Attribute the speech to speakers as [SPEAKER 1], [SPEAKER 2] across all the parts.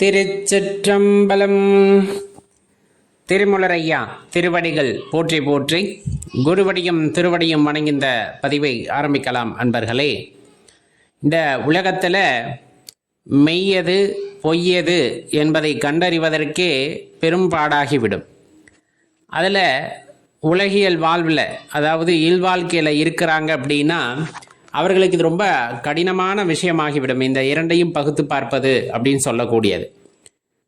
[SPEAKER 1] திருச்சிற்றம்பலம். திருமுலரையா திருவடிகள் போற்றி போற்றி குருவடியும் திருவடியும் வணங்கிந்த பதிவை ஆரம்பிக்கலாம் அன்பர்களே. இந்த உலகத்தில் மெய்யது பொய்யது என்பதை கண்டறிவதற்கே பெரும்பாடாகிவிடும். அதில் உலகியல் வாழ்வில் அதாவது இல்வாழ்க்கையில் இருக்கிறாங்க அப்படின்னா அவர்களுக்கு இது ரொம்ப கடினமான விஷயமாகிவிடும். இந்த இரண்டையும் பகுத்து பார்ப்பது அப்படின்னு சொல்லக்கூடியது.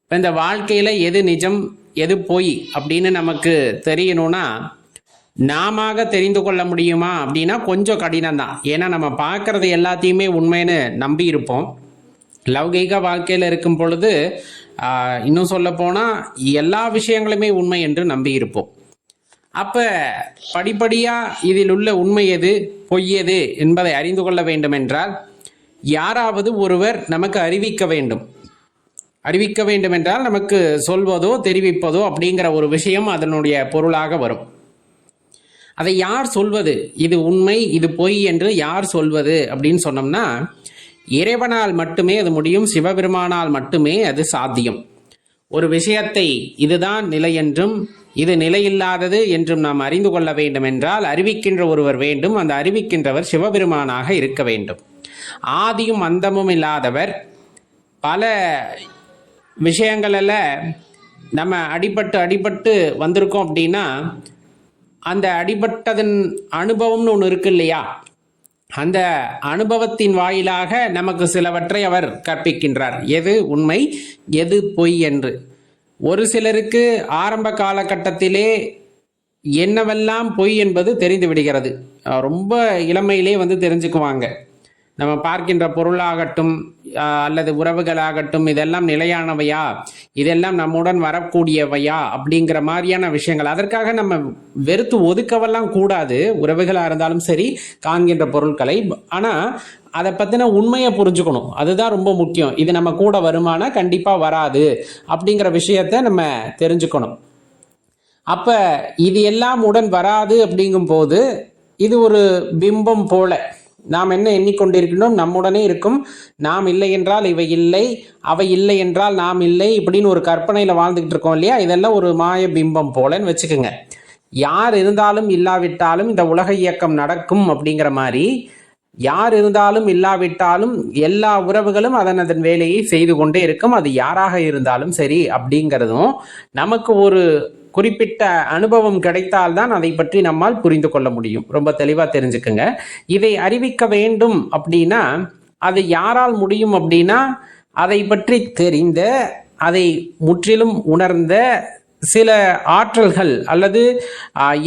[SPEAKER 1] இப்போ இந்த வாழ்க்கையில் எது நிஜம் எது பொய் அப்படின்னு நமக்கு தெரியணும்னா நாம தெரிந்து கொள்ள முடியுமா அப்படின்னா கொஞ்சம் கடினம் தான் ஏன்னா நம்ம பார்க்கறது எல்லாத்தையுமே உண்மைன்னு நம்பி இருப்போம். லௌகீக வாழ்க்கையில் இருக்கும் பொழுது இன்னும் சொல்ல போனால் எல்லா விஷயங்களுமே உண்மை என்று நம்பி இருப்போம். அப்ப படிப்படியா இதில் உள்ள உண்மை எது? பொய் எது? என்பதை அறிந்து கொள்ள வேண்டும் என்றால் யாராவது ஒருவர் நமக்கு அறிவிக்க வேண்டும். அறிவிக்க வேண்டும் என்றால் நமக்கு சொல்வதோ தெரிவிப்பதோ அப்படிங்கிற ஒரு விஷயம் அதனுடைய பொருளாக வரும். அதை யார் சொல்வது? இது உண்மை இது பொய் என்று யார் சொல்வது அப்படின்னு சொன்னோம்னா இறைவனால் மட்டுமே அது முடியும் சிவபெருமானால் மட்டுமே அது சாத்தியம். ஒரு விஷயத்தை இதுதான் நிலை என்றும் இது நிலையில்லாதது என்றும் நாம் அறிந்து கொள்ள வேண்டும் என்றால் அறிவிக்கின்ற ஒருவர் வேண்டும். அந்த அறிவிக்கின்றவர் சிவபெருமானாக இருக்க வேண்டும். ஆதியும் அந்தமும் இல்லாதவர் பல விஷயங்களில் நம்ம அடிபட்டு அடிபட்டு வந்திருக்கோம் அப்படின்னா அந்த அடிபட்டதன் அனுபவம்னு ஒன்று இருக்கு இல்லையா? அந்த அனுபவத்தின் வாயிலாக நமக்கு சிலவற்றை அவர் கற்பிக்கின்றார். எது உண்மை எது பொய் என்று. ஒரு சிலருக்கு ஆரம்ப காலகட்டத்திலே என்னவெல்லாம் பொய் என்பது தெரிந்து விடுகிறது. ரொம்ப இளமையிலே வந்து தெரிஞ்சுக்குவாங்க. நம்ம பார்க்கின்ற பொருளாகட்டும் அல்லது உறவுகளாகட்டும் இதெல்லாம் நிலையானவையா? இதெல்லாம் நம்முடன் வரக்கூடியவையா? அப்படிங்கிற மாதிரியான விஷயங்கள். அதற்காக நம்ம வெறுத்து ஒதுக்கவெல்லாம் கூடாது. உறவுகளாக இருந்தாலும் சரி காண்கின்ற பொருட்களை. ஆனால் அதை பற்றின உண்மையை புரிஞ்சுக்கணும். அதுதான் ரொம்ப முக்கியம். இது நம்ம கூட வருமானா கண்டிப்பாக வராது அப்படிங்கிற விஷயத்த நம்ம தெரிஞ்சுக்கணும். அப்போ இது எல்லாம் உடன் வராது அப்படிங்கும்போது இது ஒரு பிம்பம் போல. நாம் என்ன எண்ணிக்கொண்டிருக்கணும் நம்முடனே இருக்கும். நாம் இல்லை என்றால் இவை இல்லை. அவை இல்லை என்றால் நாம் இல்லை இப்படின்னு ஒரு கற்பனையில் வாழ்ந்துக்கிட்டு இருக்கோம் இல்லையா? இதெல்லாம் ஒரு மாய பிம்பம் போலன்னு வச்சுக்கோங்க. யார் இருந்தாலும் இல்லாவிட்டாலும் இந்த உலக இயக்கம் நடக்கும் அப்படிங்கிற மாதிரி யார் இருந்தாலும் இல்லாவிட்டாலும் எல்லா உறவுகளும் அதன் அதன் வேலையை செய்து கொண்டே இருக்கும். அது யாராக இருந்தாலும் சரி அப்படிங்கிறதும் நமக்கு ஒரு குறிப்பிட்ட அனுபவம் கிடைத்தால்தான் அதை பற்றி நம்மால் புரிந்து கொள்ள முடியும். ரொம்ப தெளிவாக தெரிஞ்சுக்குங்க. இதை அறிவிக்க வேண்டும் அப்படின்னா அது யாரால் முடியும் அப்படின்னா அதை பற்றி தெரிந்த அதை முற்றிலும் உணர்ந்த சில ஆற்றல்கள் அல்லது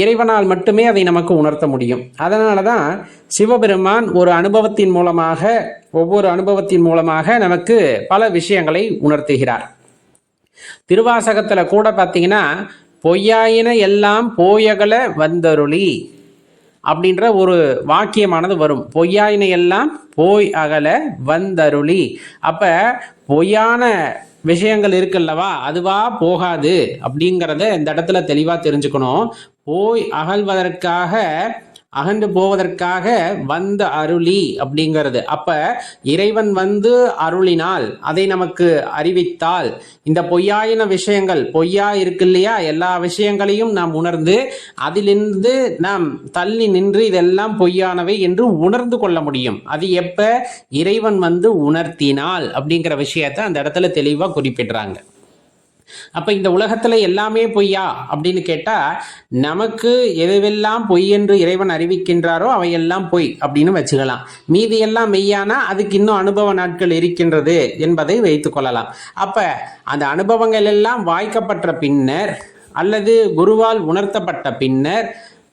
[SPEAKER 1] இறைவனால் மட்டுமே அதை நமக்கு உணர்த்த முடியும். அதனால தான் சிவபெருமான் ஒரு அனுபவத்தின் மூலமாக ஒவ்வொரு அனுபவத்தின் மூலமாக நமக்கு பல விஷயங்களை உணர்த்துகிறார். திருவாசகத்தில் கூட பார்த்தீங்கன்னா பொய்யாயின எல்லாம் போயகல வந்தருளி அப்படின்ற ஒரு வாக்கியமானது வரும். பொய்யாயின எல்லாம் போய் அகல வந்தருளி அப்போ பொய்யான விஷயங்கள் இருக்குல்லவா? அதுவா போகாது அப்படிங்கிறத இந்த இடத்துல தெளிவாக தெரிஞ்சுக்கணும். போய் அகழ்வதற்காக அகன்று போவதற்காக வந்த அருளி அப்படிங்கிறது. அப்ப இறைவன் வந்து அருளினால் அதை நமக்கு அறிவித்தால் இந்த பொய்யாயின விஷயங்கள் பொய்யா இருக்கு இல்லையா எல்லா விஷயங்களையும் நாம் உணர்ந்து அதிலிருந்து நாம் தள்ளி நின்று இதெல்லாம் பொய்யானவை என்று உணர்ந்து கொள்ள முடியும். அது எப்ப? இறைவன் வந்து உணர்த்தினால் அப்படிங்கிற விஷயத்தை அந்த இடத்துல தெளிவா குறிப்பிடுறாங்க. அப்போ இந்த உலகத்தில் எல்லாமே பொய்யா? அப்படின்னு கேட்டால் நமக்கு எதுவெல்லாம் பொய் என்று இறைவன் அறிவிக்கின்றாரோ அவையெல்லாம் பொய் அப்படின்னு வச்சுக்கலாம். மீதி எல்லாம் மெய்யானா அதுக்கு இன்னும் அனுபவ நாட்கள் இருக்கின்றது என்பதை வைத்து கொள்ளலாம். அப்போ அந்த அனுபவங்கள் எல்லாம் வாய்க்கப்பட்ட பின்னர் அல்லது குருவால் உணர்த்தப்பட்ட பின்னர்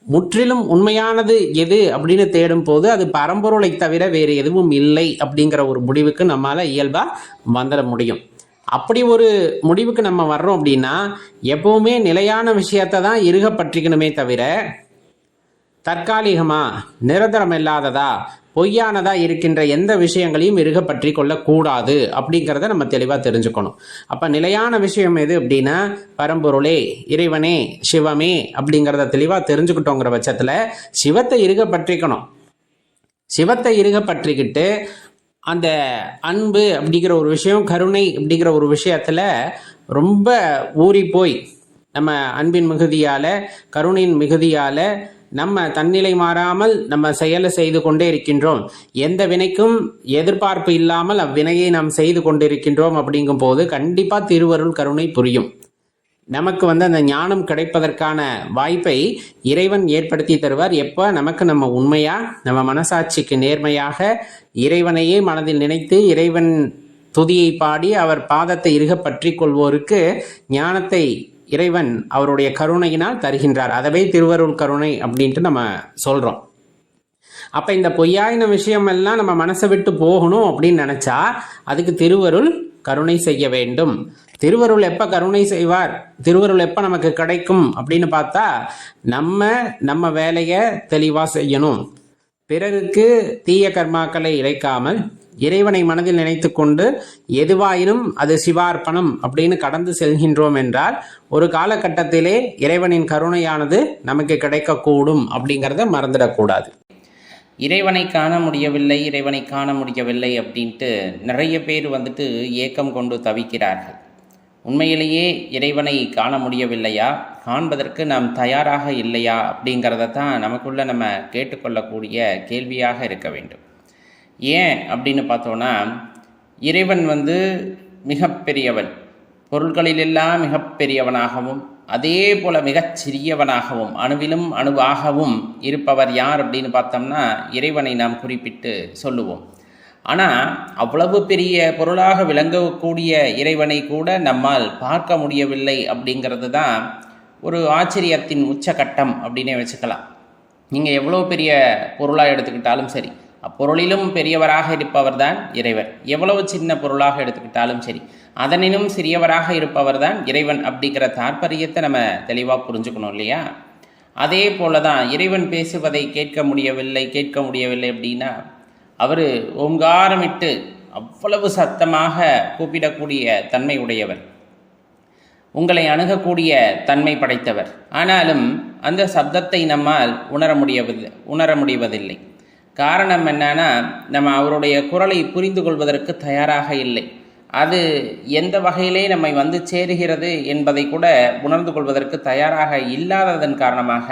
[SPEAKER 1] முற்றிலும் உண்மையானது எது அப்படின்னு தேடும் போது அது பரம்பொருளை தவிர வேறு எதுவும் இல்லை அப்படிங்கிற ஒரு முடிவுக்கு நம்மால் இயல்பாக வந்துட முடியும். அப்படி ஒரு முடிவுக்கு நம்ம வர்றோம் அப்படின்னா எப்பவுமே நிலையான விஷயத்தை தான் இருக பற்றிக்கணுமே தவிர தற்காலிகமா நிரந்தரம் இல்லாததா பொய்யானதா இருக்கின்ற எந்த விஷயங்களையும் இருக பற்றி கொள்ளக்கூடாது அப்படிங்கிறத நம்ம தெளிவாக தெரிஞ்சுக்கணும். அப்போ நிலையான விஷயம் எது அப்படின்னா பரம்பொருளே இறைவனே சிவமே அப்படிங்கிறத தெளிவாக தெரிஞ்சுக்கிட்டோங்கிற பட்சத்தில் சிவத்தை இறுக பற்றிக்கணும். சிவத்தை இருக பற்றிக்கிட்டு
[SPEAKER 2] அந்த அன்பு அப்படிங்கிற ஒரு விஷயம் கருணை அப்படிங்கிற ஒரு விஷயத்துல ரொம்ப ஊறி போய் நம்ம அன்பின் மிகுதியால கருணையின் மிகுதியால நம்ம தன்னிலை மாறாமல் நம்ம செயலை செய்து கொண்டே இருக்கின்றோம். எந்த வினைக்கும் எதிர்பார்ப்பு இல்லாமல் அவ்வினையை நாம் செய்து கொண்டிருக்கின்றோம் அப்படிங்கும் போது கண்டிப்பா திருவருள் கருணை புரியும். நமக்கு வந்து அந்த ஞானம் கிடைப்பதற்கான வாய்ப்பை இறைவன் ஏற்படுத்தி தருவார். எப்போ? நமக்கு நம்ம உண்மையாக நம்ம மனசாட்சிக்கு நேர்மையாக இறைவனையே மனதில் நினைத்து இறைவன் துதியை பாடி அவர் பாதத்தை இறுக பற்றி கொள்வோருக்கு ஞானத்தை இறைவன் அவருடைய கருணையினால் தருகின்றார். அதவே திருவருள் கருணை அப்படின்ட்டு நம்ம சொல்கிறோம் அப்போ இந்த பொய்யாயின விஷயம் எல்லாம் நம்ம மனசை விட்டு போகணும் அப்படின்னு நினச்சா அதுக்கு திருவருள் கருணை செய்ய வேண்டும். திருவருள் எப்போ கருணை செய்வார்? திருவருள் எப்போ நமக்கு கிடைக்கும் அப்படின்னு பார்த்தா நம்ம நம்ம வேலையை தெளிவாக செய்யணும். பிறருக்கு தீய கர்மாக்களை இழைக்காமல் இறைவனை மனதில் நினைத்து கொண்டு எதுவாயினும் அது சிவார்ப்பணம் அப்படின்னு கடந்து செல்கின்றோம் என்றால் ஒரு காலகட்டத்திலே இறைவனின் கருணையானது நமக்கு கிடைக்கக்கூடும் அப்படிங்கிறத மறந்துடக்கூடாது.
[SPEAKER 1] இறைவனை காண முடியவில்லை இறைவனை காண முடியவில்லை அப்படின்ட்டு நிறைய பேர் வந்துட்டு ஏக்கம் கொண்டு தவிக்கிறார்கள். உண்மையிலேயே இறைவனை காண முடியவில்லையா? காண்பதற்கு நாம் தயாராக இல்லையா? அப்படிங்கிறத தான் நமக்குள்ள நம்ம கேட்டுக்கொள்ளக்கூடிய கேள்வியாக இருக்க வேண்டும். ஏன் அப்படின்னு பார்த்தோன்னா இறைவன் வந்து மிகப்பெரியவன். பொருள்களிலெல்லாம் மிகப்பெரியவனாகவும் அதே போல் மிகச் சிறியவனாகவும் அணுவிலும் அணுவாகவும் இருப்பவர் யார் அப்படின்னு பார்த்தோம்னா இறைவனை நாம் குறிப்பிட்டு சொல்லுவோம். ஆனால் அவ்வளவு பெரிய பொருளாக விளங்கக்கூடிய இறைவனை கூட நம்மால் பார்க்க முடியவில்லை அப்படிங்கிறது தான் ஒரு ஆச்சரியத்தின் உச்சகட்டம் அப்படின்னே வச்சுக்கலாம். நீங்கள் எவ்வளோ பெரிய பொருளாக எடுத்துக்கிட்டாலும் சரி அப்பொருளிலும் பெரியவராக இருப்பவர் தான் இறைவன். எவ்வளவு சின்ன பொருளாக எடுத்துக்கிட்டாலும் சரி அதனினும் சிறியவராக இருப்பவர் தான் இறைவன் அப்படிங்கிற தாற்பயத்தை நம்ம தெளிவாக புரிஞ்சுக்கணும் இல்லையா? அதே போல தான் இறைவன் பேசுவதை கேட்க முடியவில்லை கேட்க முடியவில்லை அப்படின்னா அவர் ஓங்காரமிட்டு அவ்வளவு சத்தமாக கூப்பிடக்கூடிய தன்மை உடையவர் உங்களை அணுகக்கூடிய தன்மை படைத்தவர். ஆனாலும் அந்த சப்தத்தை நம்மால் உணர முடியவது உணர முடிவதில்லை. காரணம் என்னன்னா நம்ம அவருடைய குரலை புரிந்து கொள்வதற்கு தயாராக இல்லை. அது எந்த வகையிலே நம்மை வந்து சேருகிறது என்பதை கூட உணர்ந்து கொள்வதற்கு தயாராக இல்லாததன் காரணமாக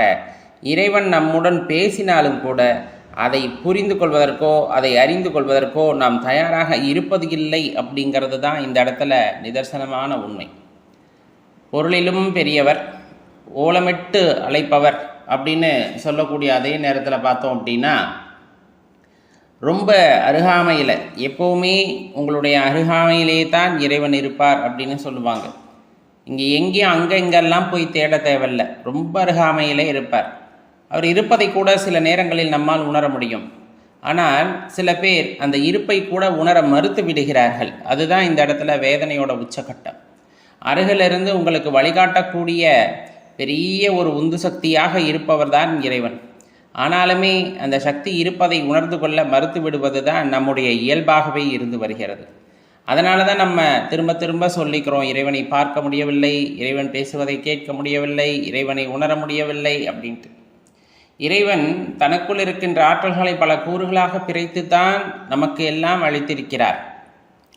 [SPEAKER 1] இறைவன் நம்முடன் பேசினாலும் கூட அதை புரிந்து கொள்வதற்கோ அதை அறிந்து கொள்வதற்கோ நாம் தயாராக இருப்பது இல்லை அப்படிங்கிறது தான் இந்த இடத்துல நிதர்சனமான உண்மை. பொருளிலும் பெரியவர் ஓலமிட்டு அழைப்பவர் அப்படின்னு சொல்லக்கூடிய அதே நேரத்தில் பார்த்தோம் அப்படின்னா ரொம்ப அருகாமையில் எப்போவுமே உங்களுடைய அருகாமையிலே தான் இறைவன் இருப்பார் அப்படின்னு சொல்லுவாங்க. இங்கே எங்கேயும் அங்கே இங்கெல்லாம் போய் தேட தேவையில்ல. ரொம்ப அருகாமையிலே இருப்பார். அவர் இருப்பதை கூட சில நேரங்களில் நம்மால் உணர முடியும். ஆனால் சில பேர் அந்த இருப்பை கூட உணர மறுத்து விடுகிறார்கள். அதுதான் இந்த இடத்துல வேதனையோட உச்சகட்டம். அருகிலிருந்து உங்களுக்கு வழிகாட்டக்கூடிய பெரிய ஒரு உந்து சக்தியாக இருப்பவர் தான் இறைவன். ஆனாலுமே அந்த சக்தி இருப்பதை உணர்ந்து கொள்ள மறுத்து விடுவது தான் நம்முடைய இயல்பாகவே இருந்து வருகிறது. அதனால தான் நம்ம திரும்ப திரும்ப சொல்லிக்கிறோம் இறைவனை பார்க்க முடியவில்லை இறைவன் பேசுவதை கேட்க முடியவில்லை இறைவனை உணர முடியவில்லை அப்படின்ட்டு. இறைவன் தனக்குள் இருக்கின்ற ஆற்றல்களை பல கூறுகளாக பிரித்து தான் நமக்கு எல்லாம் அளித்திருக்கிறார்.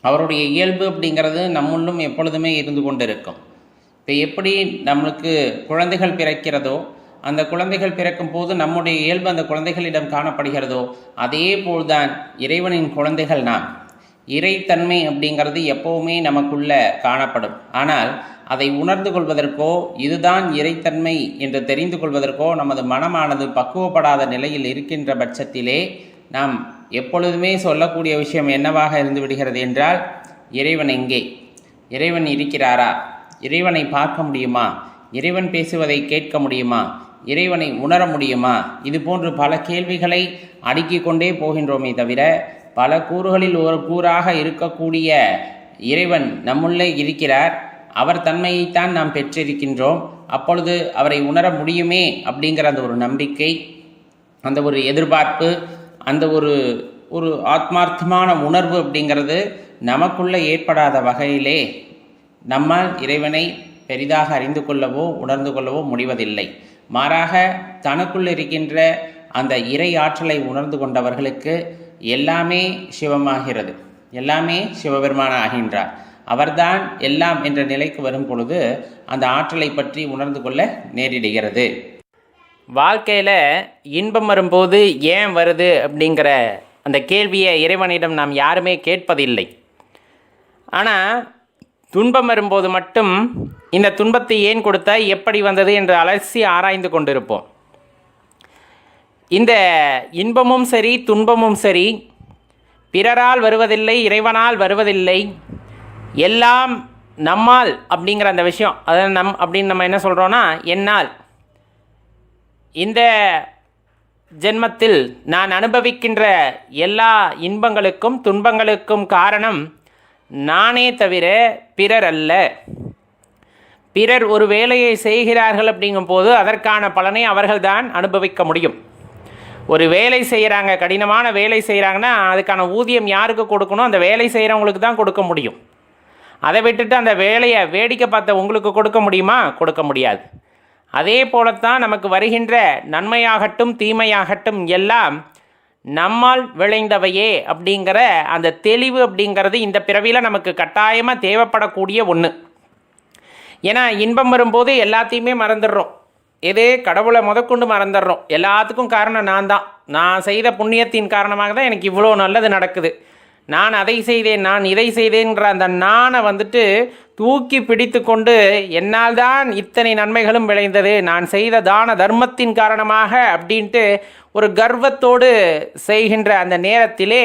[SPEAKER 1] அவருடைய இயல்பு அப்படிங்கிறது நம்முள்ளும் எப்பொழுதுமே இருந்து கொண்டிருக்கும். இப்போ எப்படி நம்மளுக்கு குழந்தைகள் பிறக்கிறதோ அந்த குழந்தைகள் பிறக்கும் போது நம்முடைய இயல்பு அந்த குழந்தைகளிடம் காணப்படுகிறதோ அதே போல்தான் இறைவனின் குழந்தைகள் நாம். இறைத்தன்மை அப்படிங்கிறது எப்போவுமே நமக்குள்ள காணப்படும். ஆனால் அதை உணர்ந்து கொள்வதற்கோ இதுதான் இறைத்தன்மை என்று தெரிந்து கொள்வதற்கோ நமது மனமானது பக்குவப்படாத நிலையில் இருக்கின்ற பட்சத்திலே நாம் எப்பொழுதுமே சொல்லக்கூடிய விஷயம் என்னவாக இருந்து விடுகிறது என்றால் இறைவன் எங்கே? இறைவன் இருக்கிறாரா? இறைவனை பார்க்க முடியுமா? இறைவன் பேசுவதை கேட்க முடியுமா? இறைவனை உணர முடியுமா? இது போன்று பல கேள்விகளை அடுக்கிக் கொண்டே போகின்றோமே தவிர பல கூறுகளில் ஒரு கூறாக இருக்கக்கூடிய இறைவன் நம்முள்ளே இருக்கிறார். அவர் தன்மையைத்தான் நாம் பெற்றிருக்கின்றோம். அப்பொழுது அவரை உணர முடியுமே அப்படிங்கிற அந்த ஒரு நம்பிக்கை அந்த ஒரு எதிர்பார்ப்பு அந்த ஒரு ஒரு ஆத்மார்த்தமான உணர்வு அப்படிங்கிறது நமக்குள்ளே ஏற்படாத வகையிலே நம்மால் இறைவனை பெரிதாக அறிந்து கொள்ளவோ உணர்ந்து கொள்ளவோ முடிவதில்லை. மாறாக தனக்குள் இருக்கின்ற அந்த இறை ஆற்றலை உணர்ந்து கொண்டவர்களுக்கு
[SPEAKER 3] எல்லாமே சிவமாகிறது. எல்லாமே சிவபெருமான ஆகின்றார் அவர்தான் எல்லாம் என்ற நிலைக்கு வரும் பொழுது அந்த ஆற்றலை பற்றி உணர்ந்து கொள்ள நேரிடுகிறது. வாழ்க்கையில் இன்பம் வரும்போது ஏன் வருது அப்படிங்கிற அந்த கேள்வியை இறைவனிடம் நாம் யாருமே கேட்பதில்லை. ஆனால் துன்பம் வரும்போது மட்டும் இந்த துன்பத்தை ஏன் கொடுத்த எப்படி வந்தது என்று அலசி ஆராய்ந்து கொண்டிருப்போம். இந்த இன்பமும் சரி துன்பமும் சரி பிறரால் வருவதில்லை இறைவனால் வருவதில்லை எல்லாம் நம்மால் அப்படிங்கிற அந்த விஷயம். அதாவது நம் அப்படின்னு நம்ம என்ன சொல்கிறோன்னா என்னால். இந்த ஜென்மத்தில் நான் அனுபவிக்கின்ற எல்லா இன்பங்களுக்கும் துன்பங்களுக்கும் காரணம் நானே தவிர பிறர் அல்ல. பிறர் ஒரு வேலையை செய்கிறார்கள் அப்படிங்கும்போது அதற்கான பலனை அவர்கள்தான் அனுபவிக்க முடியும். ஒரு வேலை செய்கிறாங்க கடினமான வேலை செய்கிறாங்கன்னா அதுக்கான ஊதியம் யாருக்கு கொடுக்கணும்? அந்த வேலை செய்கிறவங்களுக்கு தான் கொடுக்க முடியும். அதை விட்டுட்டு அந்த வேலையை வேடிக்கை பார்த்த உங்களுக்கு கொடுக்க முடியுமா? கொடுக்க முடியாது. அதே போலத்தான் நமக்கு வருகின்ற நன்மையாகட்டும் தீமையாகட்டும் எல்லாம் நம்மால் விளைந்தவையே அப்படிங்கிற அந்த தெளிவு அப்படிங்கிறது இந்த பிறவியில் நமக்கு கட்டாயமாக தேவைப்படக்கூடிய ஒன்று ஏன்னா இன்பம் வரும்போது எல்லாத்தையுமே மறந்துடுறோம். எது கடவுளை முதற்கொண்டு மறந்துடுறோம். எல்லாத்துக்கும் காரணம் நான் தான். நான் செய்த புண்ணியத்தின் காரணமாக தான் எனக்கு இவ்வளோ நல்லது நடக்குது. நான் அதை செய்தேன் நான் இதை செய்தேன்ற அந்த நானை வந்துட்டு தூக்கி பிடித்து கொண்டு என்னால் தான் இத்தனை நன்மைகளும் விளைந்தது நான் செய்த தான தர்மத்தின் காரணமாக அப்படின்ட்டு ஒரு கர்வத்தோடு செய்கின்ற அந்த நேரத்திலே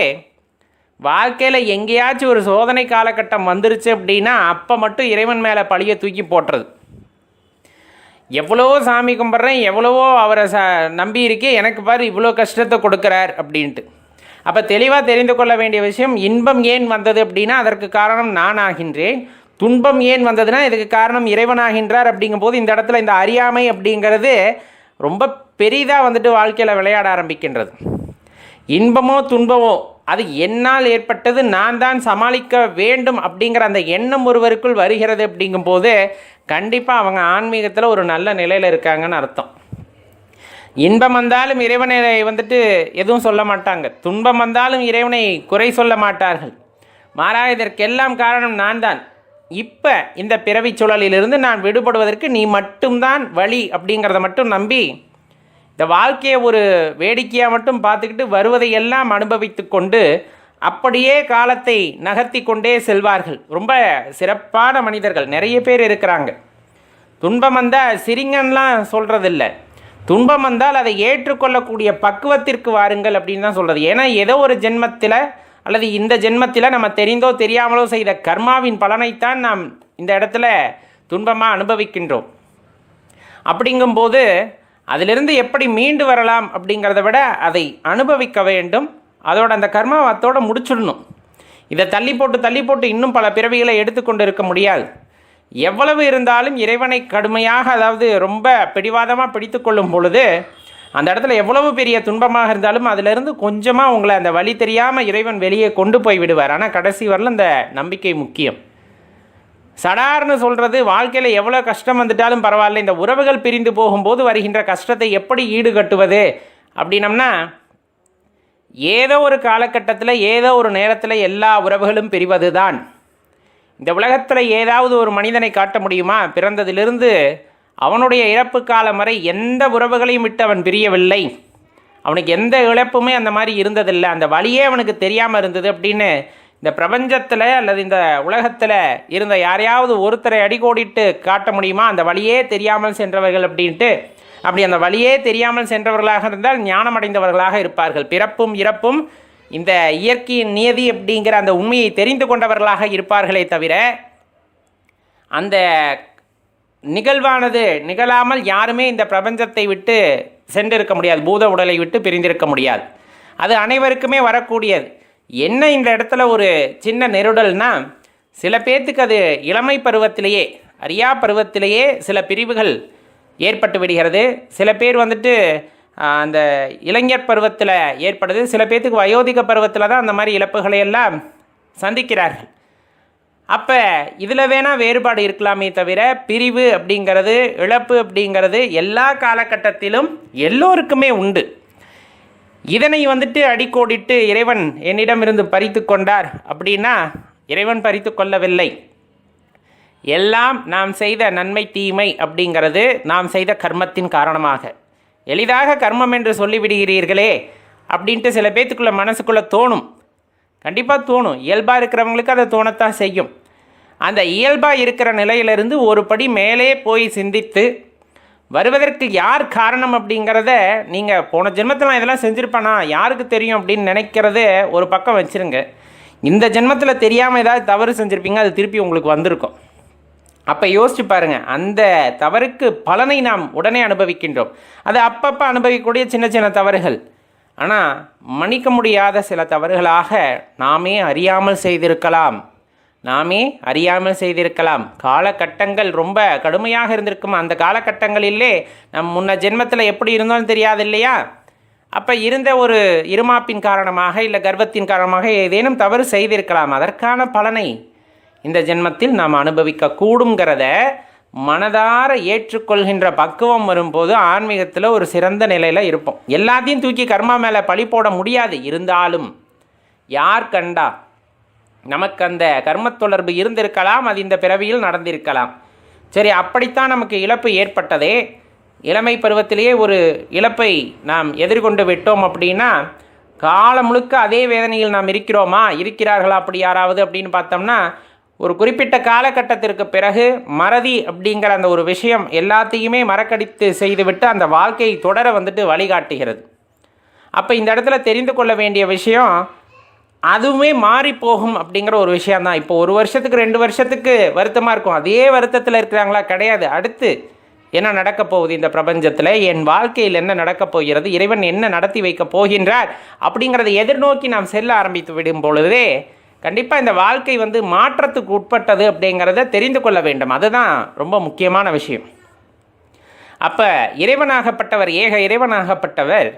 [SPEAKER 3] வாழ்க்கையில் எங்கேயாச்சும் ஒரு சோதனை காலகட்டம் வந்துருச்சு அப்படின்னா அப்போ மட்டும் இறைவன் மேலே பழியை தூக்கி போட்டுறது. எவ்வளவோ சாமி கும்பிட்றேன் எவ்வளவோ அவரை ச நம்பி இருக்கே எனக்கு பாரு இவ்வளோ கஷ்டத்தை கொடுக்குறார் அப்படின்ட்டு. அப்போ தெளிவாக தெரிந்து கொள்ள வேண்டிய விஷயம் இன்பம் ஏன் வந்தது அப்படின்னா அதற்கு காரணம் நான் ஆகின்றேன். துன்பம் ஏன் வந்ததுன்னா இதுக்கு காரணம் இறைவனாகின்றார் அப்படிங்கும்போது இந்த இடத்துல இந்த அறியாமை அப்படிங்கிறது ரொம்ப பெரிதாக வந்துட்டு வாழ்க்கையில் விளையாட ஆரம்பிக்கின்றது. இன்பமோ துன்பமோ அது என்னால் ஏற்பட்டது நான் தான் சமாளிக்க வேண்டும் அப்படிங்கிற அந்த எண்ணம் ஒருவருக்குள் வருகிறது அப்படிங்கும்போது கண்டிப்பாக அவங்க ஆன்மீகத்தில் ஒரு நல்ல நிலையில் இருக்காங்கன்னு அர்த்தம். இன்பம் வந்தாலும் இறைவனை வந்துட்டு எதுவும் சொல்ல மாட்டாங்க. துன்பம் வந்தாலும் இறைவனை குறை சொல்ல மாட்டார்கள். மாறாக இதற்கெல்லாம் காரணம் நான் தான் இப்போ இந்த பிறவிச் சூழலிலிருந்து நான் விடுபடுவதற்கு நீ மட்டும்தான் வழி அப்படிங்கிறத மட்டும் நம்பி இந்த வாழ்க்கையை ஒரு வேடிக்கையாக மட்டும் பார்த்துக்கிட்டு வருவதை எல்லாம் அனுபவித்து கொண்டு அப்படியே காலத்தை நகர்த்தி கொண்டே செல்வார்கள். ரொம்ப சிறப்பான மனிதர்கள். நிறைய பேர் இருக்கிறாங்க. துன்பம் வந்தால் சிரிங்கன்லாம் சொல்கிறதில்ல துன்பம் வந்தால் அதை ஏற்றுக்கொள்ளக்கூடிய பக்குவத்திற்கு வாருங்கள் அப்படின்னு தான் சொல்கிறது ஏன்னா ஏதோ ஒரு ஜென்மத்தில் அல்லது இந்த ஜென்மத்தில் நம்ம தெரிந்தோ தெரியாமலோ செய்த கர்மாவின் பலனைத்தான் நாம் இந்த இடத்துல துன்பமாக அனுபவிக்கின்றோம். அப்படிங்கும்போது அதிலிருந்து எப்படி மீண்டு வரலாம் அப்படிங்கிறத விட அதை அனுபவிக்க வேண்டும். அதோட அந்த கர்மாவை முடிச்சிடணும். இதை தள்ளி போட்டு தள்ளி போட்டு இன்னும் பல பிறவிகளை எடுத்துக்கொண்டு இருக்க முடியாது. எவ்வளவு இருந்தாலும் இறைவனை கடுமையாக அதாவது ரொம்ப பிடிவாதமாக பிடித்து கொள்ளும் பொழுது அந்த இடத்துல எவ்வளவு பெரிய துன்பமாக இருந்தாலும் அதிலிருந்து கொஞ்சமாக உங்களை அந்த வழி தெரியாமல் இறைவன் வெளியே கொண்டு போய் விடுவார். ஆனால் கடைசி வரல இந்த நம்பிக்கை முக்கியம். சடார்னு சொல்கிறது வாழ்க்கையில் எவ்வளோ கஷ்டம் வந்துட்டாலும் பரவாயில்ல. இந்த உறவுகள் பிரிந்து போகும்போது வருகின்ற கஷ்டத்தை எப்படி ஈடுகட்டுவது அப்படின்னம்னா ஏதோ ஒரு காலகட்டத்தில் ஏதோ ஒரு நேரத்தில் எல்லா உறவுகளும் பிரிவது தான் இந்த உலகத்தில் ஏதாவது ஒரு மனிதனை காட்ட முடியுமா? பிறந்ததிலிருந்து அவனுடைய இறப்பு காலம் வரை எந்த உறவுகளையும் விட்டு அவன் பிரியவில்லை. அவனுக்கு எந்த இழப்புமே அந்த மாதிரி இருந்ததில்லை. அந்த வழியே அவனுக்கு தெரியாமல் இருந்தது அப்படின்னு இந்த பிரபஞ்சத்தில் அல்லது இந்த உலகத்தில் இருந்த யாரையாவது ஒருத்தரை அடிகோடிட்டு காட்ட முடியுமா? அந்த வழியே தெரியாமல் சென்றவர்கள் அப்படின்ட்டு. அப்படி அந்த வழியே தெரியாமல் சென்றவர்களாக இருந்தால் ஞானமடைந்தவர்களாக இருப்பார்கள். பிறப்பும் இறப்பும் இந்த இயற்கையின் நியதி அப்படிங்கிற அந்த உண்மையை தெரிந்து கொண்டவர்களாக இருப்பார்களே தவிர அந்த நிகழ்வானது நிகழாமல் யாருமே இந்த பிரபஞ்சத்தை விட்டு சென்றிருக்க முடியாது. பூத உடலை விட்டு பிரிந்திருக்க முடியாது. அது அனைவருக்குமே வரக்கூடியது. என்ன இந்த இடத்துல ஒரு சின்ன நெருடல்னா சில பேர்த்துக்கு அது இளமை பருவத்திலேயே அரியா பருவத்திலேயே சில பிரிவுகள் ஏற்பட்டு விடுகிறது. சில பேர் வந்துட்டு அந்த இளைஞர் பருவத்தில் ஏற்படுது. சில பேர்த்துக்கு வயோதிக பருவத்தில் தான் அந்த மாதிரி இழப்புகளை எல்லாம் சந்திக்கிறார்கள். அப்போ இதில் வேணால் வேறுபாடு இருக்கலாமே தவிர பிரிவு அப்படிங்கிறது இழப்பு அப்படிங்கிறது எல்லா காலகட்டத்திலும் எல்லோருக்குமே உண்டு. இதனை வந்துட்டு அடிக்கோடிட்டு இறைவன் என்னிடமிருந்து பறித்து கொண்டார் அப்படின்னா இறைவன் பறித்து கொள்ளவில்லை. எல்லாம் நாம் செய்த நன்மை தீமை அப்படிங்கிறது நாம் செய்த கர்மத்தின் காரணமாக. எளிதாக கர்மம் என்று சொல்லிவிடுகிறீர்களே அப்படின்ட்டு சில பேத்துக்குள்ளே மனசுக்குள்ளே தோணும். கண்டிப்பாக தோணும். இயல்பாக இருக்கிறவங்களுக்கு அதை தோணத்தான் செய்யும். அந்த இயல்பாக இருக்கிற நிலையிலிருந்து ஒரு படி மேலே போய் சிந்தித்து வருவதற்கு யார் காரணம் அப்படிங்கிறத நீங்கள் போன ஜென்மத்தில் நான் இதெல்லாம் செஞ்சுருப்பேனா? யாருக்கு தெரியும் அப்படின்னு நினைக்கிறத ஒரு பக்கம் வச்சுருங்க. இந்த ஜென்மத்தில் தெரியாமல் ஏதாவது தவறு செஞ்சுருப்பீங்க அது திருப்பி உங்களுக்கு வந்திருக்கும். அப்போ யோசிச்சு பாருங்க அந்த தவறுக்கு பலனை நாம் உடனே அனுபவிக்கின்றோம். அது அப்பப்போ அனுபவிக்கக்கூடிய சின்ன சின்ன தவறுகள். ஆனால் மன்னிக்க முடியாத சில தவறுகளாக நாமே அறியாமல் செய்திருக்கலாம். நாமே அறியாமல் செய்திருக்கலாம். காலகட்டங்கள் ரொம்ப கடுமையாக இருந்திருக்கும்? அந்த காலகட்டங்களிலே நம் முன்ன ஜென்மத்தில் எப்படி இருந்தோம்னு தெரியாது இல்லையா அப்போ இருந்த ஒரு இருமாப்பின் காரணமாக இல்லை கர்வத்தின் காரணமாக ஏதேனும் தவறு செய்திருக்கலாம். அதற்கான பலனை இந்த ஜென்மத்தில் நாம் அனுபவிக்க கூடுங்கிறத மனதார ஏற்றுக்கொள்கின்ற பக்குவம் வரும்போது ஆன்மீகத்தில் ஒரு சிறந்த நிலையில் இருப்போம். எல்லாத்தையும் தூக்கி கர்மா மேலே பழி போட முடியாது. இருந்தாலும் யார் கண்டா? நமக்கு அந்த கர்மத் தொடர்பு இருந்திருக்கலாம் அது இந்த பிறவியில் நடந்திருக்கலாம். சரி அப்படித்தான் நமக்கு இழப்பு ஏற்பட்டதே. இளமை பருவத்திலேயே ஒரு இழப்பை நாம் எதிர்கொண்டு விட்டோம் அப்படின்னா காலம் முழுக்க அதே வேதனையில் நாம் இருக்கிறோமா? இருக்கிறார்களா அப்படி யாராவது அப்படின்னு பார்த்தோம்னா ஒரு குறிப்பிட்ட காலகட்டத்திற்கு பிறகு மறதி அப்படிங்கிற அந்த ஒரு விஷயம் எல்லாத்தையுமே மறக்கடித்து செய்துவிட்டு அந்த வாழ்க்கையை தொடர வந்துட்டு வழிகாட்டுகிறது. அப்போ இந்த இடத்துல தெரிந்து கொள்ள வேண்டிய விஷயம் அதுவுமே மாறி போகும் அப்படிங்கிற ஒரு விஷயந்தான் இப்போ ஒரு வருஷத்துக்கு ரெண்டு வருஷத்துக்கு வருத்தமாக இருக்கும். அதே வருத்தத்தில் இருக்கிறாங்களா? கிடையாது. அடுத்து என்ன நடக்கப் போகுது இந்த பிரபஞ்சத்தில்? என் வாழ்க்கையில் என்ன நடக்கப் போகிறது? இறைவன் என்ன நடத்தி வைக்கப் போகின்றார்? அப்படிங்கிறத எதிர்நோக்கி நாம் செல்ல ஆரம்பித்து விடும் பொழுதே கண்டிப்பாக இந்த வாழ்க்கை வந்து மாற்றத்துக்கு உட்பட்டது அப்படிங்கிறத தெரிந்து கொள்ள வேண்டும். அதுதான் ரொம்ப முக்கியமான விஷயம். அப்போ இறைவனாகப்பட்டவர் ஏக இறைவனாகப்பட்டவர்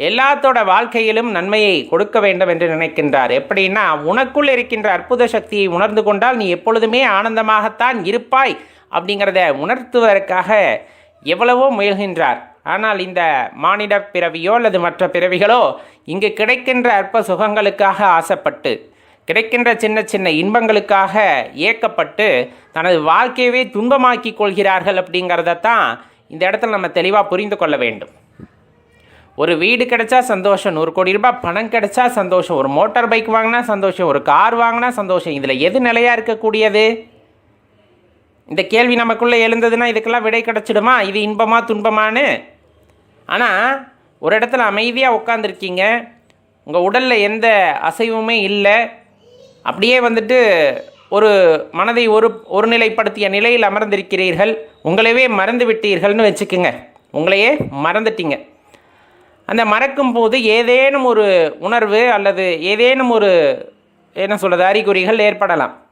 [SPEAKER 3] எல்லாத்தோட வாழ்க்கையிலும் நன்மையை கொடுக்க வேண்டும் என்று நினைக்கின்றார். எப்படின்னா உனக்குள் இருக்கின்ற அற்புத சக்தியை உணர்ந்து கொண்டால் நீ எப்பொழுதுமே ஆனந்தமாகத்தான் இருப்பாய் அப்படிங்கிறத உணர்த்துவதற்காக எவ்வளவோ முயல்கின்றார். ஆனால் இந்த மானிட பிறவியோ அல்லது மற்ற பிறவிகளோ இங்கு கிடைக்கின்ற அற்ப சுகங்களுக்காக ஆசைப்பட்டு கிடைக்கின்ற சின்ன சின்ன இன்பங்களுக்காக ஏக்கப்பட்டு தனது வாழ்க்கையவே துன்பமாக்கி கொள்கிறார்கள் அப்படிங்கிறத தான் இந்த இடத்துல நம்ம தெளிவாக புரிந்து கொள்ள வேண்டும். ஒரு வீடு கிடைச்சா சந்தோஷம் நூறு கோடி ரூபாய் பணம் கிடைச்சா சந்தோஷம் ஒரு மோட்டார் பைக் வாங்கினா சந்தோஷம் ஒரு கார் வாங்கினா சந்தோஷம். இதில் எது நிலையாக இருக்கக்கூடியது? இந்த கேள்வி நமக்குள்ளே எழுந்ததுன்னா இதுக்கெல்லாம் விடை கிடச்சிடுமா? இது இன்பமா துன்பமானு ஆனால் ஒரு இடத்துல அமைதியாக உட்காந்துருக்கீங்க உங்கள் உடலில் எந்த அசைவுமே இல்லை. அப்படியே வந்துட்டு ஒரு மனதை ஒரு ஒருநிலைப்படுத்திய நிலையில் அமர்ந்திருக்கிறீர்கள். உங்களையே மறந்து விட்டீர்கள்னு வச்சுக்கோங்க. உங்களையே மறந்துட்டீங்க. அந்த மறக்கும் போது ஏதேனும் ஒரு உணர்வு அல்லது ஏதேனும் ஒரு என்ன சொல்கிறது அறிகுறிகள் ஏற்படலாம்.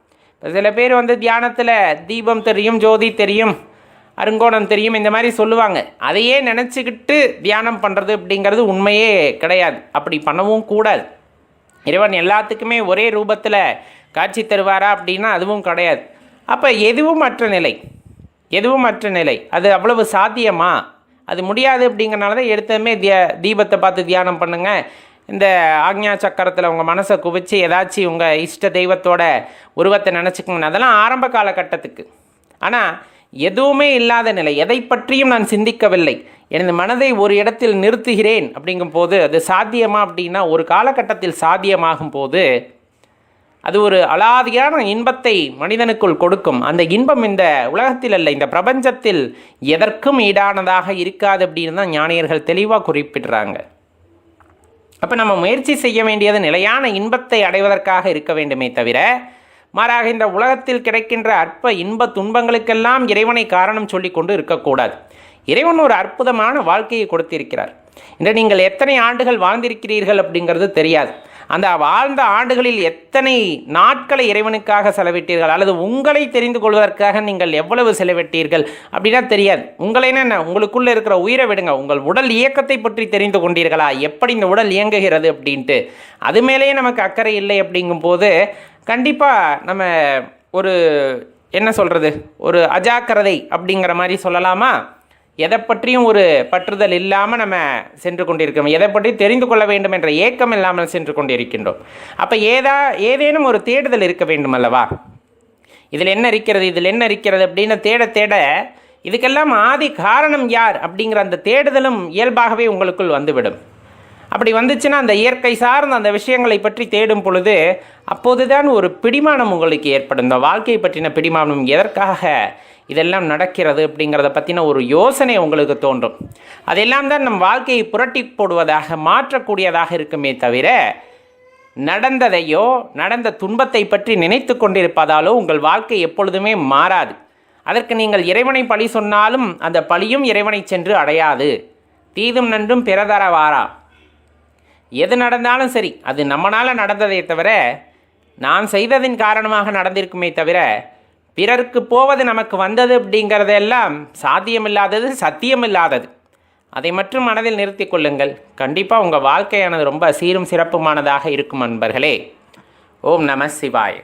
[SPEAKER 3] சில பேர் வந்து தியானத்தில் தீபம் தெரியும் ஜோதி தெரியும் அருங்கோணம் தெரியும் இந்த மாதிரி சொல்லுவாங்க. அதையே நினச்சிக்கிட்டு தியானம் பண்ணுறது அப்படிங்கிறது உண்மையே கிடையாது. அப்படி பண்ணவும் கூடாது. இறைவன் எல்லாத்துக்குமே ஒரே ரூபத்தில் காட்சி தருவாரா அப்படின்னா அதுவும் கிடையாது. அப்போ எதுவும் மற்ற நிலை. எதுவும் மற்ற நிலை. அது அவ்வளவு சாத்தியமா? அது முடியாது அப்படிங்கிறனால தான் எடுத்ததுமே திய தீபத்தை பார்த்து தியானம் பண்ணுங்கள் இந்த ஆக்ஞா சக்கரத்தில் உங்கள் மனசை குவிச்சு ஏதாச்சும் உங்கள் இஷ்ட தெய்வத்தோட உருவத்தை நினச்சிக்கோங்க அதெல்லாம் ஆரம்ப காலகட்டத்துக்கு. ஆனால் எதுவுமே இல்லாத நிலை. எதை பற்றியும் நான் சிந்திக்கவில்லை. எனது மனதை ஒரு இடத்தில் நிறுத்துகிறேன் அப்படிங்கும் போது அது சாத்தியமா அப்படின்னா ஒரு காலகட்டத்தில் சாத்தியமாகும் போது அது ஒரு அலாதியான இன்பத்தை மனிதனுக்குள் கொடுக்கும். அந்த இன்பம் இந்த உலகத்தில் அல்ல இந்த பிரபஞ்சத்தில் எதற்கும் ஈடானதாக இருக்காது அப்படின்னு தான் ஞானியர்கள் தெளிவாக குறிப்பிடுறாங்க. அப்போ நம்ம முயற்சி செய்ய வேண்டியது நிலையான இன்பத்தை அடைவதற்காக இருக்க வேண்டுமே தவிர மாறாக இந்த உலகத்தில் கிடைக்கின்ற அற்ப இன்ப துன்பங்களுக்கெல்லாம் இறைவனை காரணம் சொல்லி கொண்டு இருக்கக்கூடாது. இறைவன் ஒரு அற்புதமான வாழ்க்கையை கொடுத்திருக்கிறார். இன்று நீங்கள் எத்தனை ஆண்டுகள் வாழ்ந்திருக்கிறீர்கள் அப்படிங்கிறது தெரியாது. அந்த வாழ்ந்த ஆண்டுகளில் எத்தனை நாட்களை இறைவனுக்காக செலவிட்டீர்கள்? அல்லது உங்களை தெரிந்து கொள்வதற்காக நீங்கள் எவ்வளவு செலவிட்டீர்கள்? அப்படின்னா தெரியாது. உங்களைன்னா என்ன உங்களுக்குள்ளே இருக்கிற உயிரை விடுங்க. உங்கள் உடல் இயக்கத்தை பற்றி தெரிந்து கொண்டீர்களா? எப்படி இந்த உடல் இயங்குகிறது அப்படின்ட்டு. அது மேலேயே நமக்கு அக்கறை இல்லை அப்படிங்கும்போது கண்டிப்பாக நம்ம ஒரு என்ன சொல்கிறது ஒரு அஜாக்கிரதை அப்படிங்கிற மாதிரி சொல்லலாமா?
[SPEAKER 1] எதை பற்றியும் ஒரு பற்றுதல் இல்லாமல் நம்ம சென்று கொண்டிருக்கிறோம். எதை பற்றி தெரிந்து கொள்ள வேண்டும் என்ற ஏக்கம் இல்லாமல் சென்று கொண்டிருக்கின்றோம். அப்போ ஏதா ஏதேனும் ஒரு தேடுதல் இருக்க வேண்டும் அல்லவா? இதில் என்ன இருக்கிறது இதில் என்ன இருக்கிறது அப்படின்னு தேட தேட இதுக்கெல்லாம் ஆதி காரணம் யார் அப்படிங்கிற அந்த தேடுதலும் இயல்பாகவே உங்களுக்குள் வந்துவிடும். அப்படி வந்துச்சுன்னா அந்த இயற்கை சார்ந்த அந்த விஷயங்களை பற்றி தேடும் பொழுது அப்போதுதான் ஒரு பிடிமானம் உங்களுக்கு ஏற்படும். இந்த வாழ்க்கையை பற்றின பிடிமானம் எதற்காக? இதெல்லாம் நடக்கிறது அப்படிங்கிறத பற்றின ஒரு யோசனை உங்களுக்கு தோன்றும். அதெல்லாம் தான் நம் வாழ்க்கையை புரட்டி போடுவதாக மாற்றக்கூடியதாக இருக்குமே தவிர நடந்ததையோ நடந்த துன்பத்தை பற்றி நினைத்து கொண்டிருப்பதாலோ உங்கள் வாழ்க்கை எப்பொழுதுமே மாறாது. அதற்கு நீங்கள் இறைவனை பழி சொன்னாலும் அந்த பழியும் இறைவனை சென்று அடையாது. தீதும் நன்றும் பிறதர வாரா. எது நடந்தாலும் சரி அது நம்மளால் நடந்ததே தவிர நான் செய்ததின் காரணமாக நடந்திருக்குமே தவிர பிறருக்கு போவது நமக்கு வந்தது அப்படிங்கிறதெல்லாம் சாத்தியமில்லாதது சத்தியமில்லாதது. அதை மட்டும் மனதில் நிறுத்தி கொள்ளுங்கள். கண்டிப்பாக உங்கள் வாழ்க்கையானது ரொம்ப சீரும் சிறப்புமானதாக இருக்கும் நண்பர்களே ஓம் நம சிவாய்.